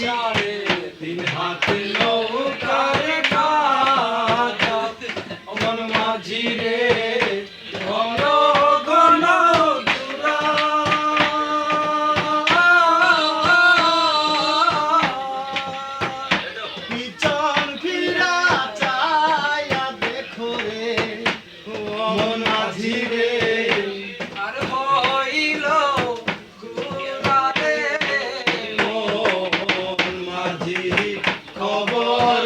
ইশারে তিন হাত নৌকার কাজ। মন মাঝি রে ধীরে কবর